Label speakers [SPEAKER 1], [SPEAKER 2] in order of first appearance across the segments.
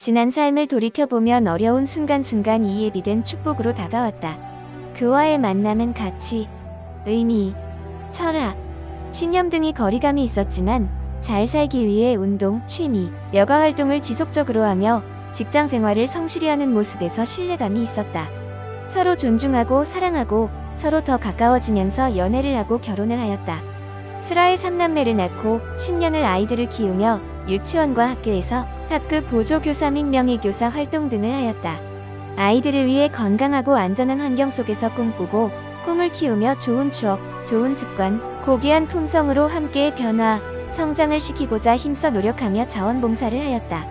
[SPEAKER 1] 지난 삶을 돌이켜보면 어려운 순간순간 이해비된 축복으로 다가왔다. 그와의 만남은 가치, 의미, 철학, 신념 등이 거리감이 있었지만 잘 살기 위해 운동, 취미, 여가 활동을 지속적으로 하며 직장 생활을 성실히 하는 모습에서 신뢰감이 있었다. 서로 존중하고 사랑하고 서로 더 가까워지면서 연애를 하고 결혼을 하였다. 슬아의 삼남매를 낳고 10년을 아이들을 키우며 유치원과 학교에서 학급 보조교사 및 명예교사 활동 등을 하였다. 아이들을 위해 건강하고 안전한 환경 속에서 꿈꾸고 꿈을 키우며 좋은 추억, 좋은 습관, 고귀한 품성으로 함께 변화, 성장을 시키고자 힘써 노력하며 자원봉사를 하였다.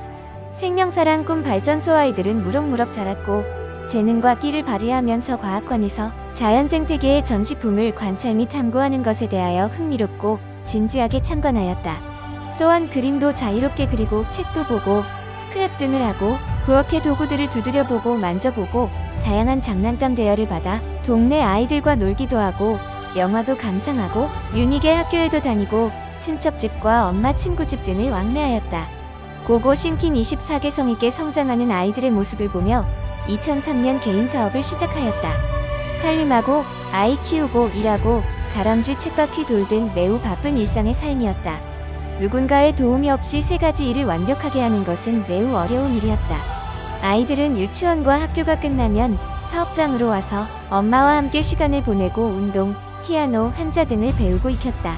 [SPEAKER 1] 생명사랑 꿈 발전소 아이들은 무럭무럭 자랐고 재능과 끼를 발휘하면서 과학관에서 자연 생태계의 전시품을 관찰 및 탐구하는 것에 대하여 흥미롭고 진지하게 참관하였다. 또한 그림도 자유롭게 그리고 책도 보고 스크랩 등을 하고 부엌의 도구들을 두드려보고 만져보고 다양한 장난감 대여를 받아 동네 아이들과 놀기도 하고 영화도 감상하고 유닉의 학교에도 다니고 친척집과 엄마 친구 집 등을 왕래하였다. 고고 신킨 24개 성이게 성장하는 아이들의 모습을 보며 2003년 개인 사업을 시작하였다. 살림하고 아이 키우고 일하고 다람쥐 쳇바퀴 돌 등 매우 바쁜 일상의 삶이었다. 누군가의 도움이 없이 세 가지 일을 완벽하게 하는 것은 매우 어려운 일이었다. 아이들은 유치원과 학교가 끝나면 사업장으로 와서 엄마와 함께 시간을 보내고 운동, 피아노, 한자 등을 배우고 익혔다.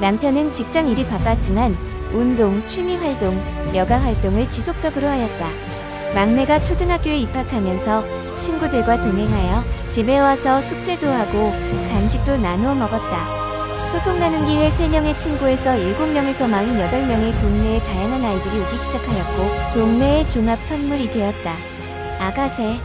[SPEAKER 1] 남편은 직장 일이 바빴지만 운동, 취미 활동, 여가 활동을 지속적으로 하였다. 막내가 초등학교에 입학하면서 친구들과 동행하여 집에 와서 숙제도 하고 간식도 나누어 먹었다. 소통 나눈 기회 3명의 친구에서 7명에서 48명의 동네의 다양한 아이들이 오기 시작하였고 동네의 종합 선물이 되었다. 아가새,